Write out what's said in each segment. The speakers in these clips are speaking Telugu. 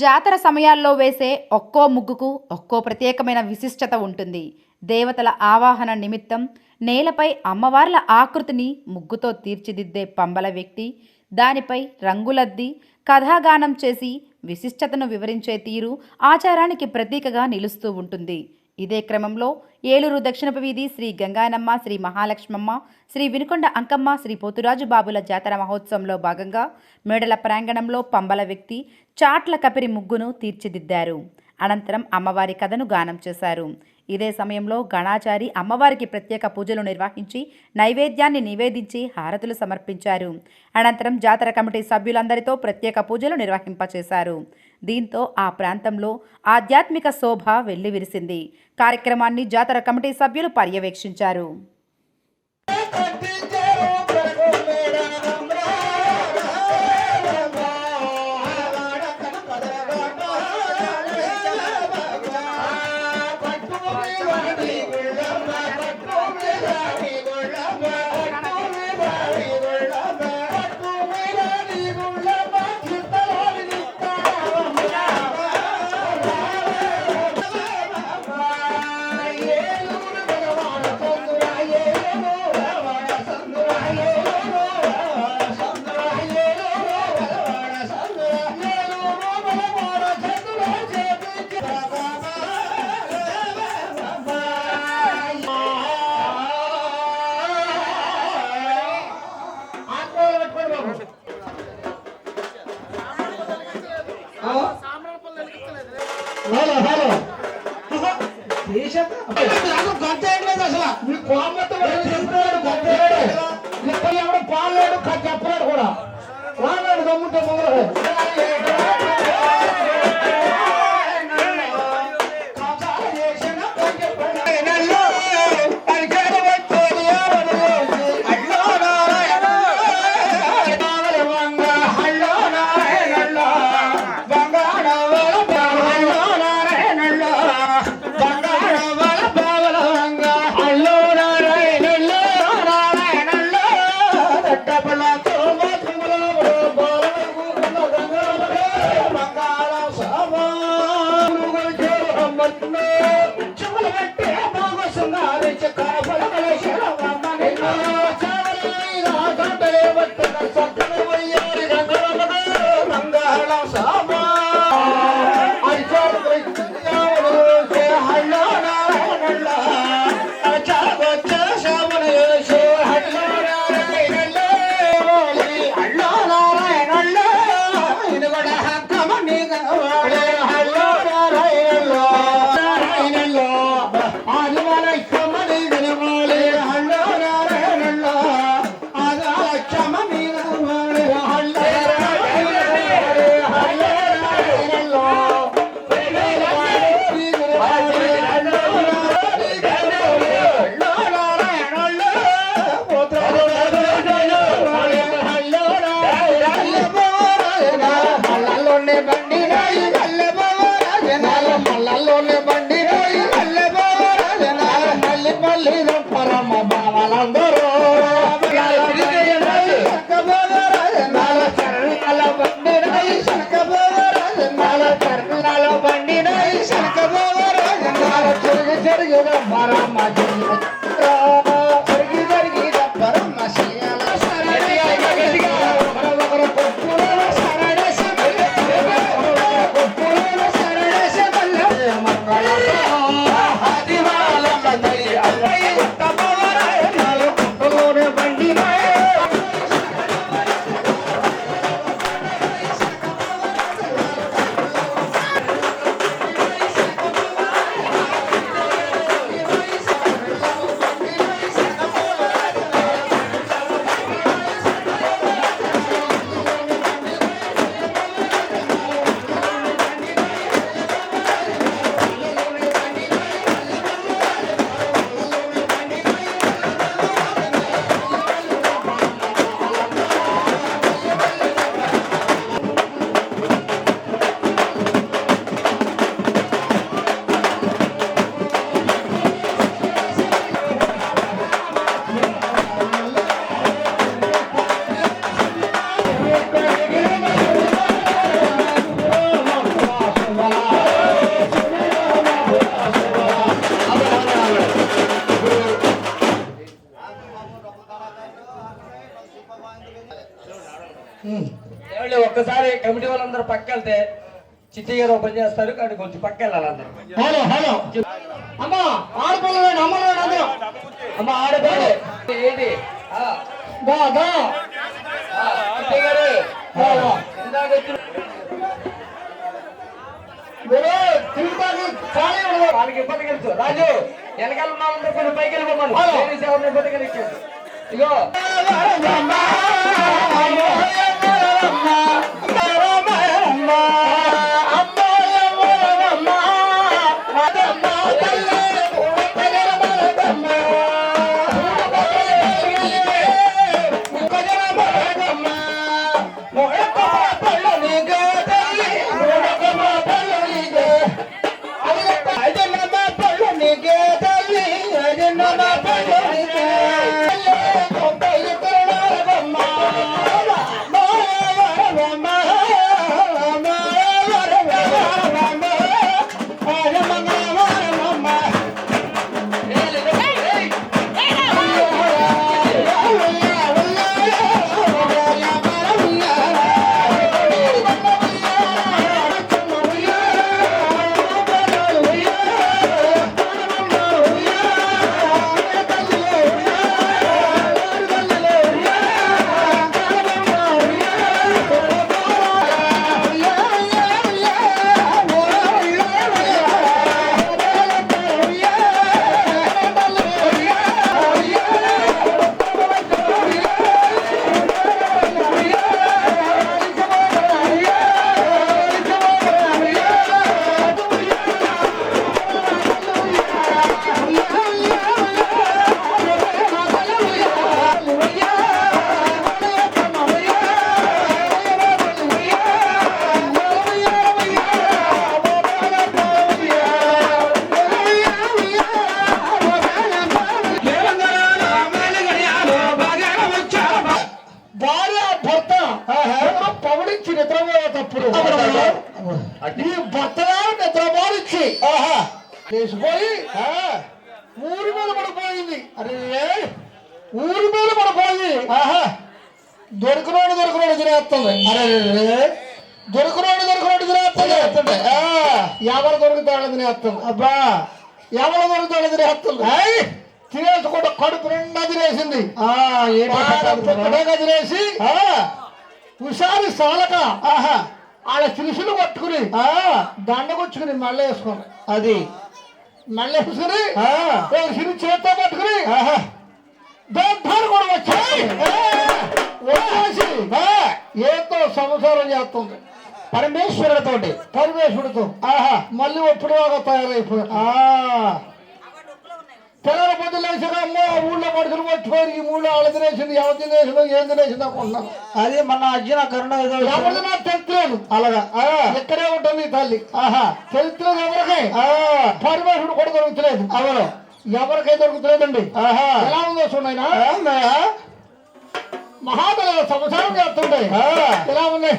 జాతర సమయాల్లో వేసే ఒక్కో ముగ్గుకు ఒక్కో ప్రత్యేకమైన విశిష్టత ఉంటుంది. దేవతల ఆవాహన నిమిత్తం నేలపై అమ్మవార్ల ఆకృతిని ముగ్గుతో తీర్చిదిద్దే పంబల వ్యక్తి దానిపై రంగులద్ది కథాగానం చేసి విశిష్టతను వివరించే తీరు ఆచారానికి ప్రతీకగా నిలుస్తూ ఉంటుంది. ఇదే క్రమంలో ఏలూరు దక్షిణపు వీధి శ్రీ గంగానమ్మ శ్రీ మహాలక్ష్మమ్మ శ్రీ వినుకొండ అంకమ్మ శ్రీ పోతురాజు బాబుల జాతర మహోత్సవంలో భాగంగా మేడల ప్రాంగణంలో పంబల వ్యక్తి చాట్ల కపిరి ముగ్గును తీర్చిదిద్దారు. అనంతరం అమ్మవారి కథను గానం చేశారు. ఇదే సమయంలో గణాచారి అమ్మవారికి ప్రత్యేక పూజలు నిర్వహించి నైవేద్యాన్ని నివేదించి హారతులు సమర్పించారు. అనంతరం జాతర కమిటీ సభ్యులందరితో ప్రత్యేక పూజలు నిర్వహింపచేశారు. దీంతో ఆ ప్రాంతంలో ఆధ్యాత్మిక శోభ వెల్లివిరిసింది. కార్యక్రమాన్ని జాతర కమిటీ సభ్యులు పర్యవేక్షించారు. ఎన్నో ఉచ్చులు కట్టే బాగు సుంగారి చక్ర పొలగల శరవమ్మ ఎన్నో చావలి రాగంటలే పట్టిన సత్తన వయ్యారి గంగరమణ जर बारा माझी వెళ్తే చిట్టి గారు ఓపెన్ చేస్తారు కానీ కొంచెం పక్క వెళ్ళాలి అందరు హలో హలో అమ్మా ఆడపిల్లలు అమ్మలు అందరూ అమ్మ ఏంటి దా దా చిట్టి గారు. ఇందాక వచ్చిన వాళ్ళకి ఇబ్బంది కలిసి రాజు వెనకాల కొంచెం పైకి వెళ్ళిపోమను ఎవరిని ఇబ్బంది కలిగించారు ఇగో పడిపోయింది అరే ఊరి మీద పడిపోయి దొరికినోడు దొరికినోడు తినేస్తుంది. అరే దొరికినోడు దొరికినోడు తినేస్తుంది. ఎవరు దొరుకుతాడు తినేస్తుంది. అబ్బా ఎవరు దొరుకుతాడు తినేస్తుంది. తినేసుకుంటే కడుపు నిండా తినేసింది. తినేసి హుషారు సాలక ఆడ శిలుసులు పట్టుకుని దండకొచ్చుకుని మళ్ళీ వేసుకుని అది. వేసుకుని సిరి చేత్తో పట్టుకుని. దొడ్డారు కూడా వచ్చాయి. వచ్చేసి ఏతో సంసారం చేస్తుంది. పరమేశ్వరుడితోటి. పరమేశ్వరుడితో. ఆహా. మళ్ళీ ఒప్పుడుగా తయారైపోయి తెల్లర పొద్దులు లేచాక అమ్మో ఆ ఊళ్ళో పడుకుని పట్టుకోరు ఈ ఊళ్ళో వాళ్ళ తినేసింది ఎవరు తినేసిందో ఏం తినేసిందో అనుకుంటున్నాను అదే మన అర్జున కరుణ ఏదో ఎవరిది నాకు అలాగా. ఇక్కడే ఉంటుంది ఈ తల్లి. ఆహా. తెలుస్తలేదు ఎవరికి? పరమేశ్వరుడు కూడా దొరుకుతలేదు. అవును. ఎవరికై దొరుకుతలేదండి. ఆహా. ఎలా ఉందో చూడండి మహాబల సంసారం చేస్తుండే. ఎలా ఉంది?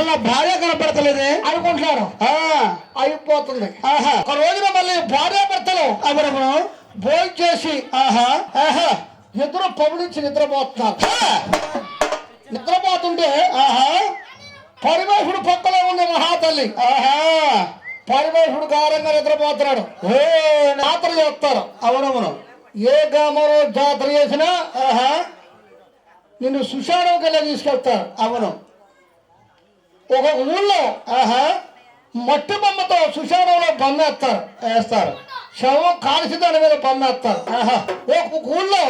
అసలు భార్య కనపడతలేదే? అనుకుంటున్నారు అయిపోతుంది. ఆహా. ఒక రోజున మళ్ళీ భార్య భర్తలు అవరము భోజనం చేసి ఆహా. ఆహా ఇద్దరు పబులించి నిద్రపోతున్నారు. నిద్రపోతుంటే ఆహా. పరిమేశుడు పక్కలో ఉంది మహాతల్లి ఆహా. పరిమేశుడు గారంగా నిద్రపోతున్నాడు. ఏ జాతర చేస్తారు. అవునవును. ఏ గ్రామంలో జాతర చేసినా ఆహా. నిన్ను సుశానంకి వెళ్ళి తీసుకెళ్తారు. అవును. ఒక ఊళ్ళో ఆహా మట్టి బొమ్మతో సుశానంలో బొమ్మ వేస్తారు. శవం కాల్చి దాని మీద వేస్తారు ఆహా. ఒక ఊళ్ళో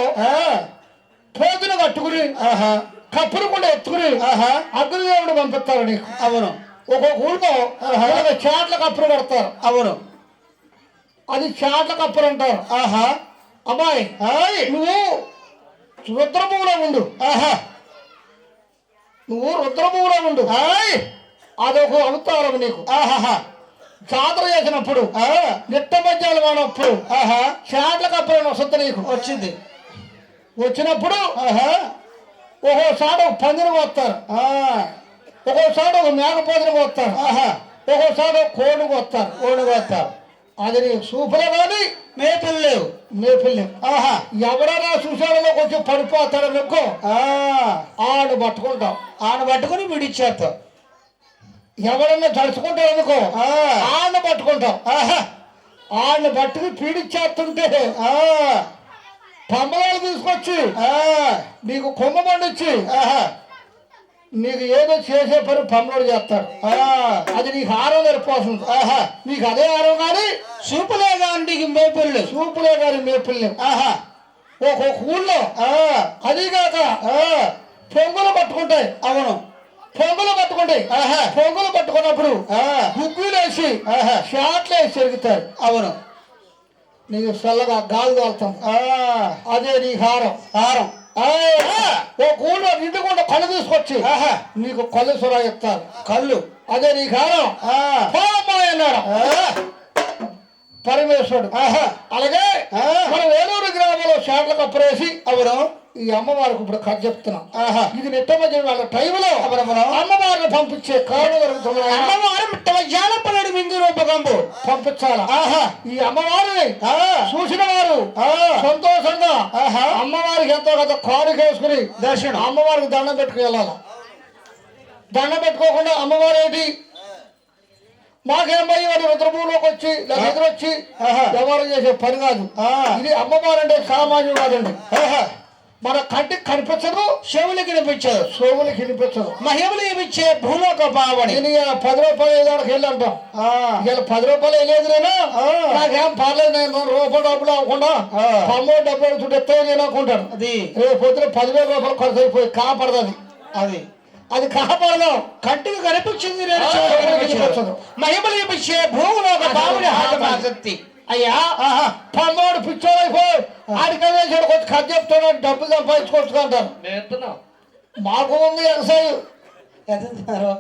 పోతులు కట్టుకుని ఆహా కప్పులు కూడా ఎత్తుకుని ఆహా అగ్నిదేవుడు పంపిస్తారు నీకు. అవును. ఒక ఊళ్ళో చాట్ల కప్పులు కడతారు. అవును. అది చాట్ల కప్పులు అంటారు. ఆహా. అమ్మాయి నువ్వు రుద్రభూమిలో ఉండు. ఆహా. నువ్వు రుద్రభూమిలో ఉండు అదొక అవతారం నీకు. ఆహాహా. జాతర చేసినప్పుడు ఆ, నిట్ట మధ్యాహ్నం వాడినప్పుడు ఆహా. చాట్లకు అప్పుడు వస్తుంది నీకు. వచ్చింది. వచ్చినప్పుడు ఆహా. ఒక్కోసారి ఒక పందిని పోస్తారు ఆ, ఒక్కోసారి ఒక మేకపోతని పోస్తారు ఆహా. ఒక్కోసారి ఒక కోడిని పోస్తారు ఓడిపోతావు అది నీకు సూపరే కానీ మేతలు లేవు మేపిల్లి ఆహా ఎవరైనా చూసాడలో కొంచెం పడిపోతాడు అనుకో. ఆ, ఆడు పట్టుకుంటాం. ఆయన పట్టుకుని విడిచేస్తావు ఎవరన్నా తడుచుకుంటాడు అనుకో ఆ, ఆడిని పట్టుకుంటాం. ఆహా ఆడిని పట్టుకుని పీడిచ్చేస్తుంటే. ఆ, పంబలాలు తీసుకొచ్చి. ఆ, నీకు కొమ్మ పండిచ్చి. ఆహా. నీకు ఏదో చేసే పని పంబలోడు చేస్తాడు అది నీకు ఆరం సరిపోతుంది ఆహా నీకు అదే ఆరం కానీ సూపులే కానీ మేపలు లేవు. చూపులే కానీ మేపిల్లేం ఆహా ఒక ఊళ్ళో అది కాక ఆ, పొంగులు పట్టుకుంటాయి. అవును. పొంగులు పట్టుకుంటాయి. ఆహా పొంగులు పట్టుకున్నప్పుడు ఆ, గుగ్గులేసి ఆహా షాట్లు వేసి తిరుగుతారు అవును. నీకు చల్లగా గాలి తోలుతాం అదే నీ హారం. హారం. ఓ కూడ నిండుకుండా కళ్ళు తీసుకొచ్చి ఆహా. నీకు కళ్ళు సురా చెప్తారు కళ్ళు. అదే నీ పోమ్మా అన్నాడు. పరమేశ్వరుడు. ఆహా. అలాగే. మన వేలూరు గ్రామంలో షాట్ల కప్పరేసి అవును ఈ అమ్మవారికి ఇప్పుడు కథ చెప్తున్నాం ఆహా. ఇది నిట్ట మధ్య వాళ్ళ టైంలో. అమ్మవారిని పంపించే కారణం జరుగుతున్నాయి అమ్మవారు పల్లెడు మింగి రూపకంబు. పంపించాలా? ఆహా. ఈ అమ్మవారిని చూసిన వారు సంతోషంగా ఆహా. అమ్మవారికి ఎంతో కొంత కానుకేసుకుని దర్శనం. అమ్మవారికి దండం పెట్టుకు వెళ్ళాలి? దండం పెట్టుకోకుండా అమ్మవారు ఏంటి రుద్రభూలోకి వచ్చి లేదా ఎదురు వచ్చి ఆహా. ఎవరు చేసే పని కాదు. ఇది అమ్మవారు అంటే సామాన్యం కాదండి మన కంటికి కనిపించదు చెవులకి వినిపించదు. సోములకి వినిపించదు. మహిమలు ఇచ్చే భూలోక పావని? నేను పది రూపాయలు ఏదానికి వెళ్ళి అంటాం. ఆ, ఇలా పది రూపాయలు వెళ్ళేది నేను. నాకేం పర్లేదు నేను రెండు రూపాయలు డబ్బులు అవ్వకుండా. పమ్మో డబ్బులు చుట్టూ నేను అనుకుంటాను. అది. రేపు పొద్దున పదివేల రూపాయలు ఖర్చు అయిపోయి కాపాడదు అది. అది కాపాడదు కంటికి కనిపించింది నేను ఆ, చెవులకు కనిపించదు. వినిపించదు. మహిమలు ఇచ్చే భూలోక పావని ఆత్మశక్తి అయ్యా ఆహా పమ్మోడు పిచ్చోడైపోయి ఆడికనే కొంచెం ఖర్చు చెప్తున్నాడు డబ్బులు సంపాదించుకోవచ్చు అంటారు మాకు ఉంది వ్యవసాయం ఎదుగుతున్నారు.